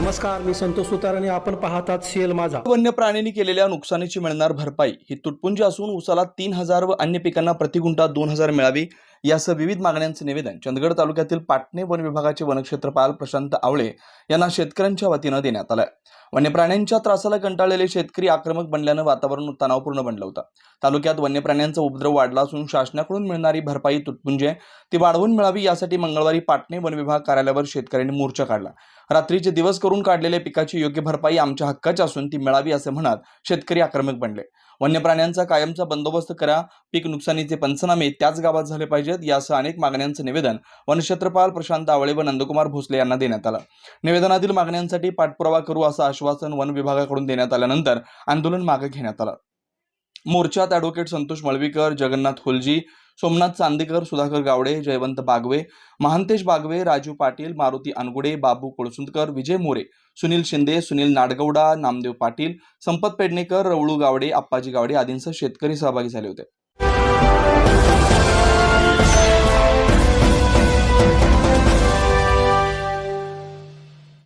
नमस्कार मी संतोष सुतार आणि आपण पाहतात सेल माझा. वन्य प्राण्यांनी केलेल्या नुकसानीची मिळणार भरपाई. ही तुटपुंजी असून उसाला तीन हजार व अन्य पिकांना प्रतिगुंठा दोन हजार मिळावी. यासह विविध मागण्यांचे निवेदन चंदगड तालुक्यातील पाटणे वन विभागाचे वनक्षेत्रपाल प्रशांत आवळे यांना शेतकऱ्यांच्या वतीनं देण्यात आलं वन्य प्राण्यांच्या त्रासाला कंटाळलेले शेतकरी आक्रमक बनल्यानं वातावरण तणावपूर्ण बनलं होतं. तालुक्यात वन्य प्राण्यांचा उपद्रव वाढला असून शासनाकडून मिळणारी भरपाई तुटपुंजे म्हणजे आहे ती वाढवून मिळावी यासाठी मंगळवारी पाटणे वन विभाग कार्यालयावर शेतकऱ्यांनी मोर्चा काढला. रात्रीचे दिवस करून काढलेल्या पिकाची योग्य भरपाई आमच्या हक्काची असून ती मिळावी असे म्हणत शेतकरी आक्रमक बनले. वन्य प्राण्यांचा कायमचा बंदोबस्त करा पीक नुकसानीचे पंचनामे त्याच गावात झाले पाहिजेत यासह अनेक मागण्यांचं निवेदन वनक्षेत्रपाल प्रशांत आवळे व नंदकुमार भोसले यांना देण्यात आलं. निवेदनातील मागण्यांसाठी पाठपुरावा करू असं आश्वासन वन विभागाकडून देण्यात आल्यानंतर आंदोलन मागे घेण्यात आलं. मोर्चात ॲडव्होकेट संतोष मळवीकर जगन्नाथ हुलजी सोमनाथ चांदेकर सुधाकर गावडे जयवंत बागवे महांतेश बागवे राजू पाटील मारुती अनगुडे बाबू कोळसुंदकर विजय मोरे सुनील शिंदे सुनील नाडगौडा नामदेव पाटील संपत पेडणेकर रवळू गावडे आप्पाजी गावडे आदींसह शेतकरी सहभागी झाले होते.